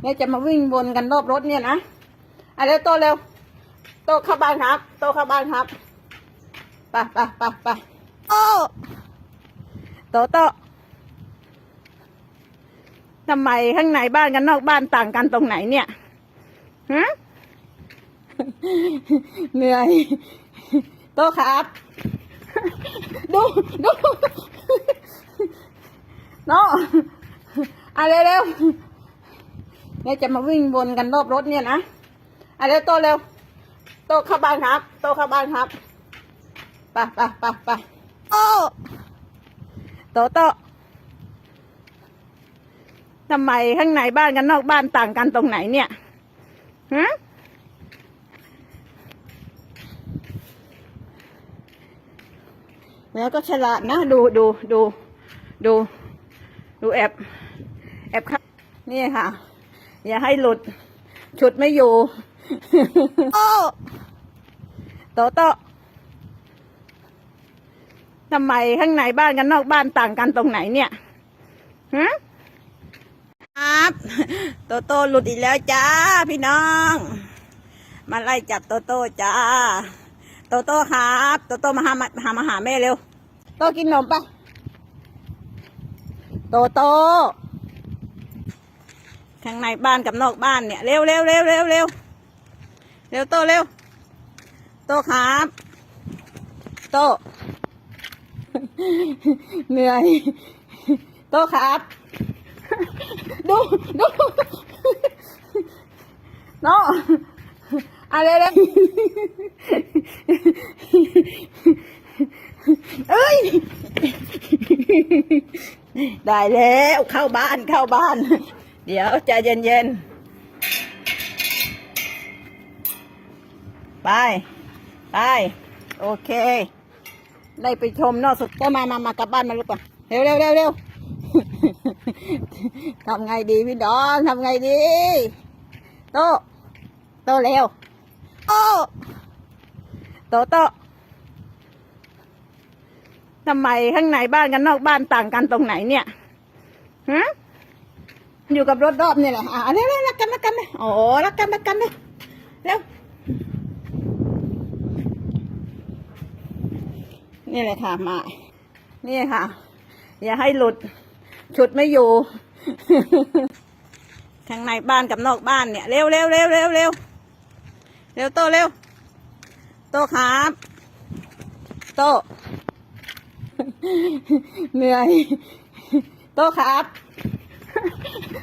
เนี่ยจะมาวิ่งวนกันรอบรถเนี่ยนะอะเร็วโตเร็วโตเข้าบ้านครับ โตเข้าบ้านครับไปไปไปไปโอ้โตโตทำไมข้างในบ้านกันนอกบ้านต่างกันตรงไหนเนี่ยฮะเหนื่อยโตครับ ดูดูเนาะอะเร็วเร็ว เนี่ยจะมาวิ่งวนกันรอบรถเนี่ยนะอะเร็วโตเร็วโตเข้าบ้านครับ โตเข้าบ้านครับไปไปไปไปโอ้โตโตทำไมข้างในบ้านกันนอกบ้านต่างกันตรงไหนเนี่ยฮะแล้วก็ฉลาดนะดูดูดูดู ดูแอบแอบครับนี่ค่ะ อย่าให้หลุดฉุดไม่อยู่โอ้โตโตทำไมข้างในบ้านกันนอกบ้านต่างกันตรงไหนเนี่ยฮะครับโตโตหลุดอีกแล้วจ้า พี่น้อง มาไล่จับโตโตจ้า โตโต้ครับ โตโต้มาหามาหามาหาแม่เร็ว โตกินนมปะโตโต ข้างในบ้านกับนอกบ้านเนี่ยเร็วเร็วเร็วเร็วเร็วเร็วโตเร็วโตครับ โต เหนื่อย โตครับ ดูดูเนาะอะไรเลยเอ้ย ได้แล้วเข้าบ้านเข้าบ้าน เดี๋ยวใจเย็นๆ ไป ไป โอเค ได้ไปชมนอกสุดก็มามามากลับบ้านมาลูกป่ะเร็วเร็วเร็วเร็วทำไงดีพี่ดอนทำไงดี โต โตเร็ว โอ้โตโตทำไมข้างในบ้านกันนอกบ้านต่างกันตรงไหนเนี่ยฮะ อยู่กับรถรอบนี่แหละอะเร็วเร็วรักกันรักกันเลยโอ้รักกันรักกันเลยเร็วนี่เลยค่ะมา นี่ค่ะ อย่าให้หลุด ฉุดไม่อยู่ข้างในบ้านกับนอกบ้านเนี่ย เร็วเร็วเร็วเร็วเร็วเร็วโตเร็ว โตครับ โตเหนื่อย โตครับ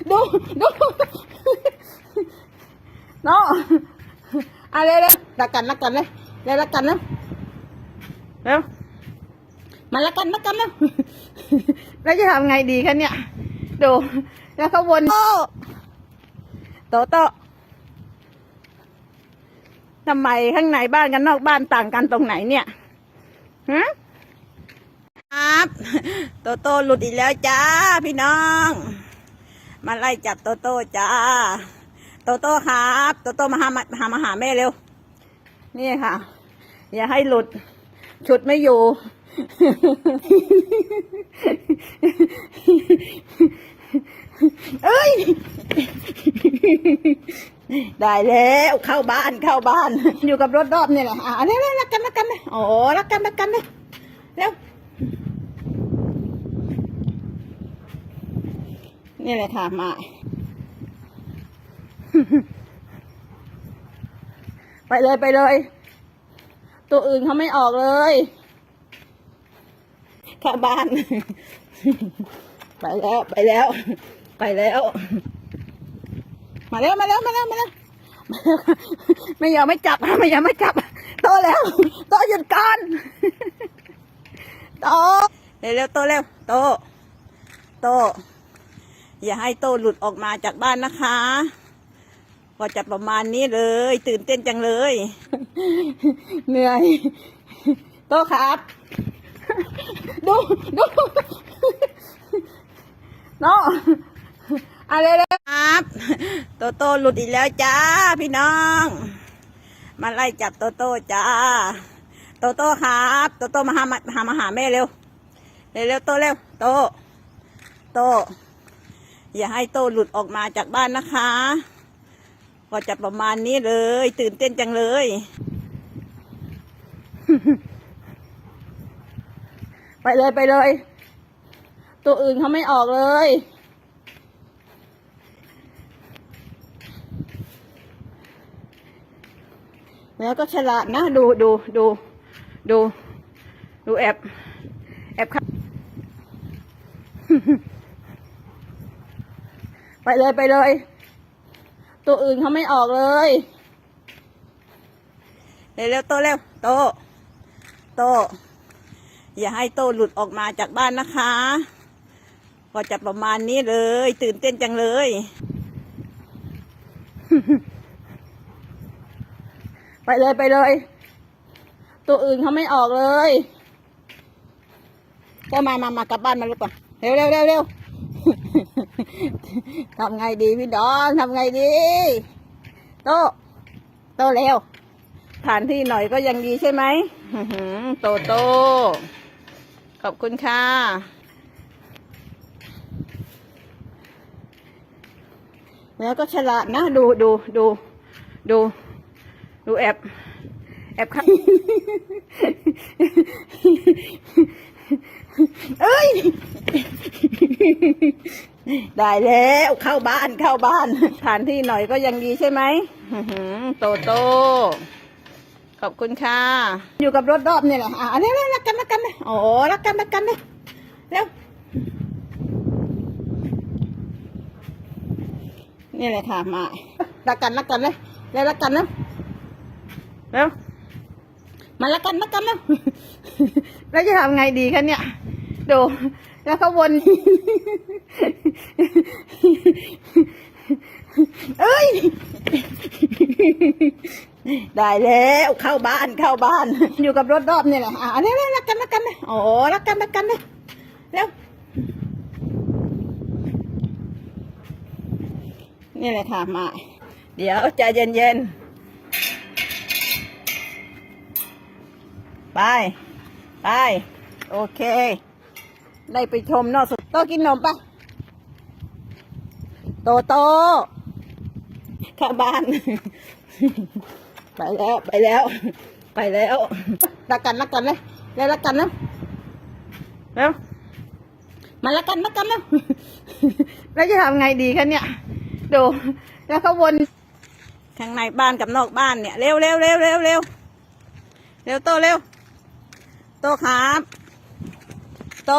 ดูดูเนาะอะเร็วเร็วรักกันรักกันเลยเร็วรักกันนะเร็วมารักกันรักกันนะแล้วจะทำไงดีคะเนี่ย ดู แล้วเขาวนโตโตทำไมข้างในบ้านกันนอกบ้านต่างกันตรงไหนเนี่ยฮะครับโตโตหลุดอีกแล้วจ้า พี่น้อง มาไล่จับโตโต้จ้า โตโต้ครับโตโต้มาหามาหามาหาแม่เร็ว นี่ค่ะ อย่าให้หลุดฉุดไม่อยู่ เอ้ย ได้แล้วเข้าบ้านเข้าบ้าน อยู่กับรถรอบนี่แหละอะเร็วเร็วรักกันรักกันเลยโอ้รักกันรักกันเลยเร็ว นี่เลยค่ะมาไปเลยไปเลย ตัวอื่นเขาไม่ออกเลยเข้าบ้าน ไปแล้วไปแล้ว ไปแล้วมาแล้ว มาแล้วมาแล้วมาแล้วมาแล้วไม่ยอมไม่จับไม่ยอมไม่จับ โตแล้ว โตหยุดก่อนโตเร็วๆโตเร็วโตโต อย่าให้โตหลุดออกมาจากบ้านนะคะ ก็จะประมาณนี้เลย ตื่นเต้นจังเลย เหนื่อย โตครับ ดูดูเนาะอะไรเลยครับ โตโตหลุดอีกแล้วจ้า พี่น้อง มาไล่จับโตโตจ้า โตโตครับ โตโตมาหามาหามาหาแม่เร็ว เร็วเร็วโตเร็ว โต โต อย่าให้โตหลุดออกมาจากบ้านนะคะ ก็จะประมาณนี้เลย ตื่นเต้นจังเลย ไปเลยไปเลย ตัวอื่นเขาไม่ออกเลยแล้วก็ฉลาดนะ ดูดูดูดู ดูแอบ แอบครับ ไปเลยไปเลย ตัวอื่นเขาไม่ออกเลยเร็วๆโตเร็วโต โต อย่าให้โตหลุดออกมาจากบ้านนะคะ ก็จะประมาณนี้เลย ตื่นเต้นจังเลย ไปเลยไปเลย ตัวอื่นเขาไม่ออกเลยก็มา มา มากลับบ้านมาลูกก่อนเร็วเร็วเร็วเร็ว ทำไงดีพี่ดอนทำไงดี โต โตเร็วฐานที่หน่อยก็ยังดีใช่ไหมโตโต ขอบคุณค่ะ แล้วก็ฉลาดนะ ดูดูดูดู ดูแอบแอบค่ะเอ้ย ได้แล้วเข้าบ้านเข้าบ้านฐานที่หน่อยก็ยังดีใช่ไหมอื้อหือโตโต ขอบคุณค่ะ อยู่กับรถรอบนี่แหละอะเร็วเร็วรักกันรักกันเลยโอ้รักกันรักกันเลยเร็วนี่เลยค่ะมารักกันรักกันเลยเร็วรักกันนะเร็วมารักกันรักกันแล้วแล้วจะทำไงดีคะเนี่ยดู แล้วเขาวน เอ้ย ได้แล้วเข้าบ้านเข้าบ้าน อยู่กับรถรอบนี่แหละอะเร็วเร็วรักกันรักกันเลยโอ้รักกันรักกันเลยเร็วนี่เลยค่ะมา เดี๋ยวใจเย็นเย็นๆไป ไป โอเค ได้ไปชมนอกสุดโตกินนมปะโตโตเข้าบ้าน ไปแล้วไปแล้ว ไปแล้วรักกันรักกันเลยแล้วรักกันนะแล้วมารักกันรักกันแล้วแล้วจะทำไงดีคะเนี่ยดูแล้วเขาวนข้างในบ้านกับนอกบ้านเนี่ยเร็วเร็วเร็วเร็วเร็วเร็วโตเร็วโตครับ โต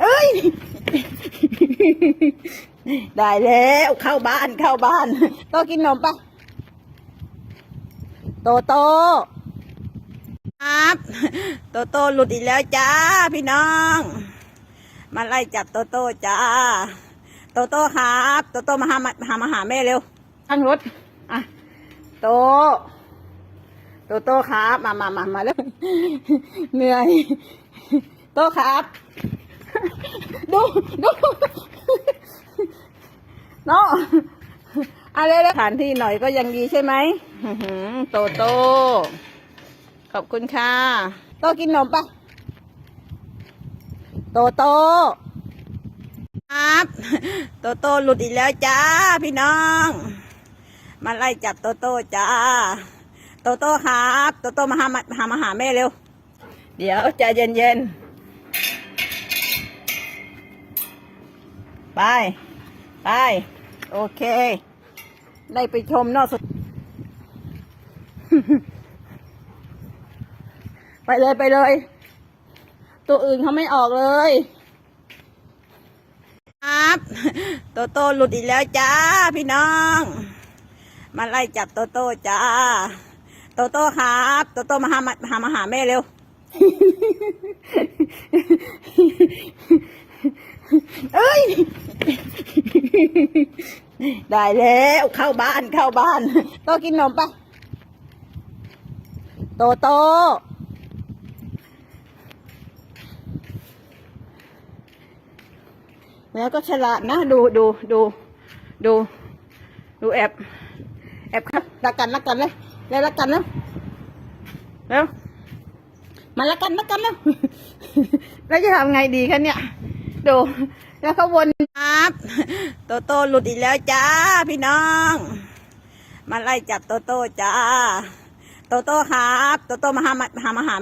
เอ้ย ได้แล้วเข้าบ้านเข้าบ้าน โตกินนมปะโตโตครับ โตโตหลุดอีกแล้วจ้า พี่น้อง มาไล่จับโตโตจ้า โตโตครับ โตโตมาหามาหามาหาแม่เร็วตั้งรถ อะ โตโตโตครับมามามามาแล้วเหนื่อย โตครับ ดูดูเนาะอะไรแล้วฐานที่หน่อยก็ยังดีใช่ไหมหโตโตขอบคุณค่ะ โตกินนมปะโตโตครับโตโตหลุดอีกแล้วจ้า พี่น้อง มาไล่จับโตโตจ้า โตโตครับ โตโตมาหามาหามาหาแม่เร็ว เดี๋ยวใจเย็นเย็นไป ไป โอเค ได้ไปชมนอกสุด ไปเลยไปเลย ตัวอื่นเขาไม่ออกเลย ครับ โตโตหลุดอีกแล้วจ้า พี่น้อง มาไล่จับโตโตจ้า โตโตครับโตโตมาหามาหามาหาแม่เร็วเอ้ย ได้แล้วเข้าบ้านเข้าบ้าน โตกินนมปะโตโตแล้วก็ฉลาดนะ ดูดูดูดูดูแอบแอบครับรักกันรักกันเลย แล้วรักกันนะแล้วมาแล้วกันแล้วกันแล้วแล้วจะทำไงดีคะเนี่ยดูแล้วเขาวนครับโตโต้หลุดอีกแล้วจ้าพี่น้อง มาไล่จับโตโต้จ้าโตโต้ครับโตโต้มาหามาหามาหาแม่